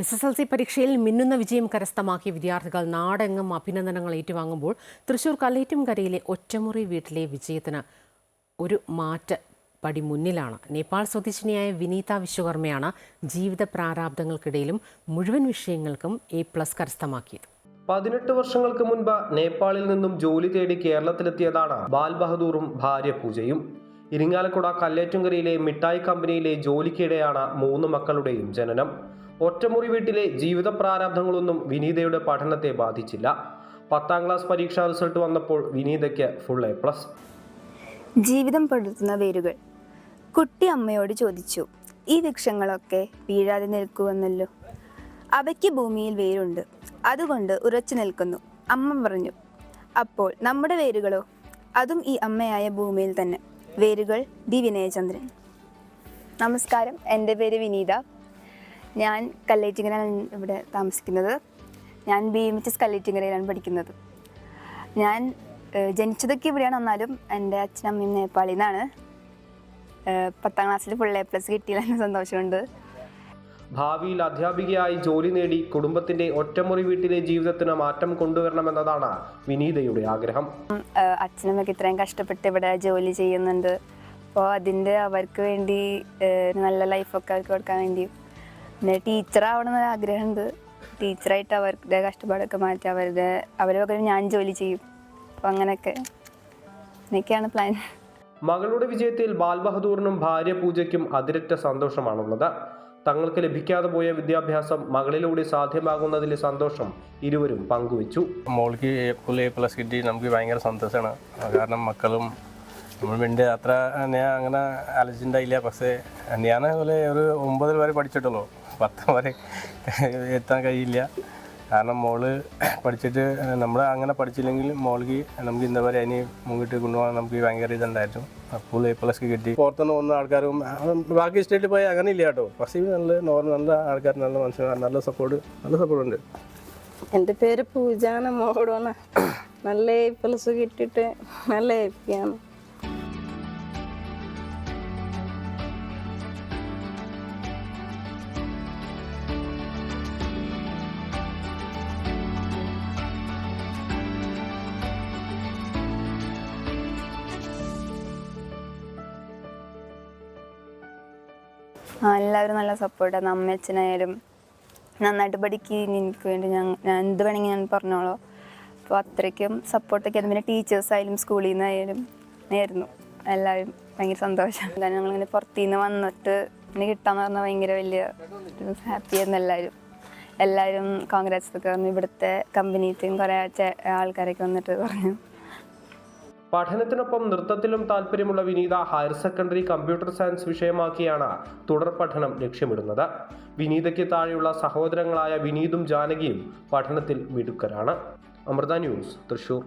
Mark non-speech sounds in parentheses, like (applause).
S S L C പരീക്ഷയിൽ മിന്നുന്ന വിജയം കരസ്ഥമാക്കിയ വിദ്യാർത്ഥികൾ നാടെങ്ങും അഭിനന്ദനങ്ങൾ ഏറ്റുവാങ്ങുമ്പോൾ തൃശൂർ കല്ലേറ്റുംകരയിലെ ഒറ്റമുറി വീട്ടിലെ വിജയത്തിന് ഒരു മാറ്റ പടി മുന്നിലാണ്. നേപ്പാൾ സ്വദേശിനിയായ വിനീത വിശ്വകർമ്മയാണ് ജീവിത പ്രാരാബ്ദങ്ങൾക്കിടയിലും മുഴുവൻ വിഷയങ്ങൾക്കും എ പ്ലസ് കരസ്ഥമാക്കിയത്. പതിനെട്ട് വർഷങ്ങൾക്ക് മുൻപ് നേപ്പാളിൽ നിന്നും ജോലി തേടി കേരളത്തിലെത്തിയതാണ് ബാൽ ബഹദൂറും ഭാര്യ പൂജയും. ഇരിങ്ങാലക്കുട കല്ലേറ്റുംകരയിലെ മിഠായി കമ്പനിയിലെ ജോലിക്കിടെയാണ് മൂന്ന് മക്കളുടെയും ജനനം. ഒറ്റമുറി വീട്ടിലെ ജീവിത പ്രാരാബ്ധങ്ങളൊന്നും വിനീതയുടെ പഠനത്തെ ബാധിച്ചില്ല. പത്താം ക്ലാസ് പരീക്ഷാ റിസൾട്ട് വന്നപ്പോൾ വിനീതയ്ക്ക് ഫുൾ എ പ്ലസ് ജീവിതം പടുത്തുന്ന വേരുകൾ. കുട്ടി അമ്മയോട് ചോദിച്ചു ഈ വൃക്ഷങ്ങളൊക്കെ വീഴാതെ നിൽക്കുമെന്നല്ലോ അവയ്ക്ക് ഭൂമിയിൽ വേരുണ്ട്. അതുകൊണ്ട് ഉറച്ചു നിൽക്കുന്നു അമ്മ പറഞ്ഞു. അപ്പോൾ നമ്മുടെ വേരുകളോ? അതും ഈ അമ്മയായ ഭൂമിയിൽ തന്നെ. വേരുകൾ ഡി. വിനയചന്ദ്രൻ. നമസ്കാരം. എന്റെ പേര് വിനീത. ഞാൻ കല്ലേറ്റിങ്ങനാണ് ഇവിടെ താമസിക്കുന്നത്. ഞാൻ ബി എം എച്ച് എസ് കല്ലേറ്റിങ്ങരയിലാണ് പഠിക്കുന്നത്. ഞാൻ ജനിച്ചതൊക്കെ ഇവിടെയാണ്. എന്നാലും എന്റെ അച്ഛനമ്മയും നേപ്പാളിൽ നിന്നാണ് പത്താം ക്ലാസ്സിൽ ഫുൾ എ പ്ലസ് കിട്ടിയില്ലെന്ന് സന്തോഷമുണ്ട്. ഭാവിയിൽ അധ്യാപികയായി ജോലി നേടി കുടുംബത്തിന്റെ ഒറ്റമുറി വീട്ടിലെ ജീവിതത്തിന് മാറ്റം കൊണ്ടുവരണമെന്നതാണ് വിനീതയുടെ ആഗ്രഹം. അച്ഛനമ്മയൊക്കെ ഇത്രയും കഷ്ടപ്പെട്ട് ഇവിടെ ജോലി ചെയ്യുന്നുണ്ട്. അപ്പോൾ അതിന്റെ അവർക്ക് വേണ്ടി നല്ല ലൈഫൊക്കെ അവർക്ക് കൊടുക്കാൻ വേണ്ടി പിന്നെ ടീച്ചർ ആവണമെന്ന് ആഗ്രഹമുണ്ട്. ടീച്ചറായിട്ട് അവരുടെ കഷ്ടപ്പാടൊക്കെ മാറ്റി അവരുടെ അവരെ പകരം ഞാൻ ജോലി ചെയ്യും. അപ്പൊ അങ്ങനെയൊക്കെ അങ്ങനെയൊക്കെയാണ് പ്ലാൻ മകളുടെ വിജയത്തിൽ ബാൽ ബഹദൂറിനും ഭാര്യ പൂജയ്ക്കും അതിരറ്റ സന്തോഷമാണുള്ളത്. തങ്ങൾക്ക് ലഭിക്കാതെ പോയ വിദ്യാഭ്യാസം മകളിലൂടെ സാധ്യമാകുന്നതിലെ സന്തോഷം ഇരുവരും പങ്കുവച്ചു. മോൾക്ക് എ പ്ലസ് കിട്ടി. നമുക്ക് ഭയങ്കര സന്തോഷമാണ്. കാരണം മക്കളും നമ്മൾ വേണ്ടി അത്ര ഞാൻ അങ്ങനെ ആലോചിച്ചിട്ടുണ്ടായില്ല പക്ഷേ ഞാൻ അതുപോലെ ഒരു ഒമ്പതിൽ വരെ പഠിച്ചിട്ടുള്ളൂ. പത്ത് വരെ (laughs) എത്താൻ കഴിയില്ല. കാരണം മോൾ പഠിച്ചിട്ട് നമ്മൾ അങ്ങനെ പഠിച്ചില്ലെങ്കിൽ മോൾക്ക് നമുക്ക് ഇന്ന വരെ അതിന് മുങ്ങിട്ട് കൊണ്ടുപോകാൻ നമുക്ക് ഭയങ്കര ഇതുണ്ടായിരുന്നു. ഫുൾ എ പ്ലസ് കിട്ടി. പുറത്തുനിന്ന് പോകുന്ന ആൾക്കാരും ബാക്കി സ്റ്റേറ്റിൽ പോയി അങ്ങനെ ഇല്ല കേട്ടോ. പക്ഷേ നല്ല നോർമൽ നല്ല ആൾക്കാർ നല്ല മനുഷ്യന്മാർ നല്ല സപ്പോർട്ട് നല്ല സപ്പോർട്ട് ഉണ്ട്. എന്റെ പേര് പൂജാന മോളോണ നല്ല എ പ്ലസ് കിട്ടിയിട്ട് നല്ല ഹാപ്പിയാണ് എല്ലാവരും നല്ല സപ്പോർട്ടാണ് അമ്മ അച്ഛനായാലും നന്നായിട്ട് പഠിക്കുകയും എനിക്ക് വേണ്ടി ഞാൻ ഞാൻ എന്ത് വേണമെങ്കിൽ ഞാൻ പറഞ്ഞോളൂ. അപ്പോൾ അത്രയ്ക്കും സപ്പോർട്ടൊക്കെ ആയിരുന്നു. പിന്നെ ടീച്ചേഴ്സായാലും സ്കൂളിൽ നിന്നായാലും ആയിരുന്നു. എല്ലാവരും ഭയങ്കര സന്തോഷം. ഞങ്ങളിങ്ങനെ പുറത്തു നിന്ന് വന്നിട്ട് ഇങ്ങനെ കിട്ടാന്ന് പറഞ്ഞാൽ ഭയങ്കര വലിയ ഹാപ്പി ആയിരുന്നു എല്ലാവരും. എല്ലാവരും കോൺഗ്രാറ്റ്സ് ഒക്കെ പറഞ്ഞു. ഇവിടുത്തെ കമ്പനിയിലും കുറേ ആൾക്കാരൊക്കെ വന്നിട്ട് പറഞ്ഞു. പഠനത്തിനൊപ്പം നൃത്തത്തിലും താല്പര്യമുള്ള Vineetha higher secondary computer science വിഷയമാക്കിയാണ് തുടർ പഠനം ലക്ഷ്യമിടുന്നത്. വിനീതയ്ക്ക് താഴെയുള്ള സഹോദരങ്ങളായ വിനീതും ജാനകിയും പഠനത്തിൽ മിടുക്കരാണ്. അമൃത ന്യൂസ് തൃശൂർ.